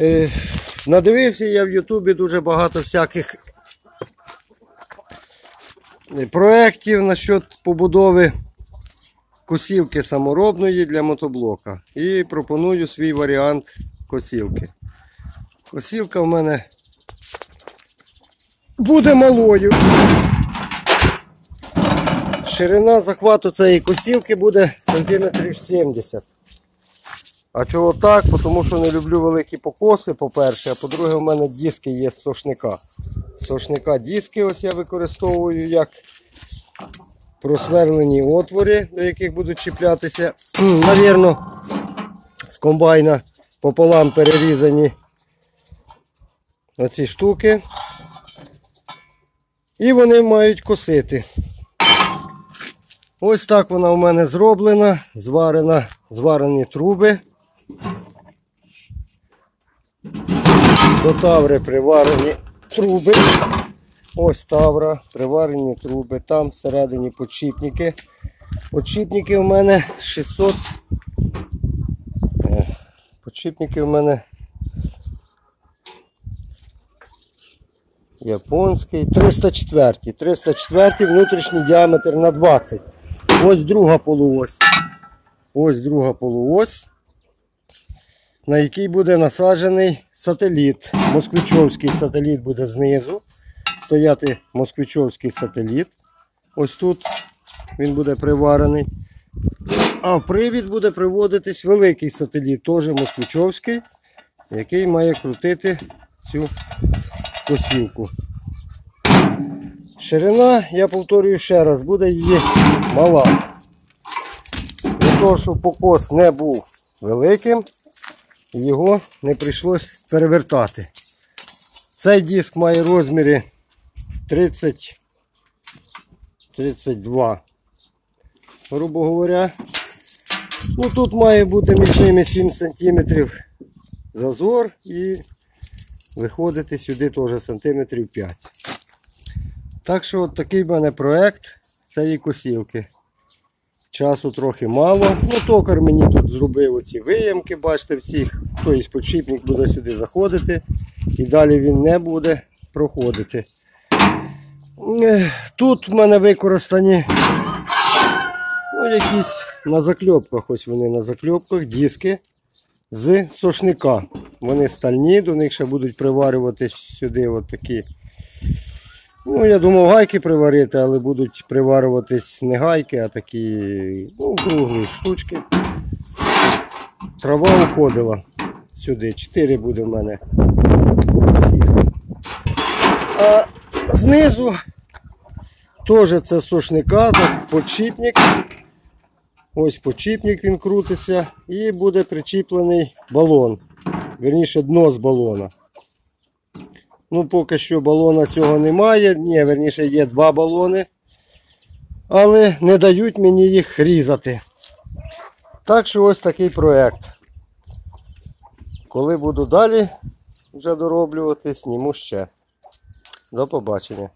Е, надивився я в Ютубі дуже багато всяких е, проєктів насчет побудови косілки саморобної для мотоблока. І пропоную свій варіант косілки. Косілка в мене буде малою. Ширина захвату цієї косілки буде сантиметрів 70. А чого так? Тому що не люблю великі покоси, по-перше, а по-друге, у мене диски є з сошника. З Сошника диски ось я використовую як просверлені отвори, до яких будуть чіплятися. Навірно, з комбайна пополам перерізані оці штуки. І вони мають косити. Ось так вона у мене зроблена, зварена, зварені труби. До таври приварені труби. Ось тавра, приварені труби. Там всередині подшипники. Подшипники у мене 600. Е, Подшипники у мене японський. 304. 304 внутрішній діаметр на 20. Ось друга полуось. Ось друга полуось, на якій буде насаджений сателіт. Москвичовський сателіт буде знизу. Стояти москвичовський сателіт. Ось тут він буде приварений. А в привід буде приводитись великий сателіт, теж москвичовський, який має крутити цю косівку. Ширина, я повторюю ще раз, буде її мала. Для того, щоб покос не був великим, його не прийшлось перевертати. Цей диск має розміри 30 32, грубо говоря. Ну, тут має бути між ними 7 см зазор і виходити сюди теж сантиметрів 5. Так що от такий в мене проект цієї косілки. Часу трохи мало. Ну, токар мені тут зробив оці виямки, бачите, в цих. Тобто подшипник буде сюди заходити і далі він не буде проходити. Тут в мене використані ну, якісь на закльопках, ось вони на закльопках, диски з сошника. Вони стальні, до них ще будуть приварюватись сюди от такі. Ну, я думав гайки приварити, але будуть приварюватись не гайки, а такі ну, круглі штучки. Трава уходила сюди. Чотири буде в мене. А знизу теж це сушника, так, подшипник. Ось подшипник він крутиться і буде причіплений балон. Верніше дно з балона. Ну, поки що балона цього немає. Ні, верніше є два балони. Але не дають мені їх різати. Так що ось такий проект. Коли буду далі вже дороблювати, сніму ще. До побачення.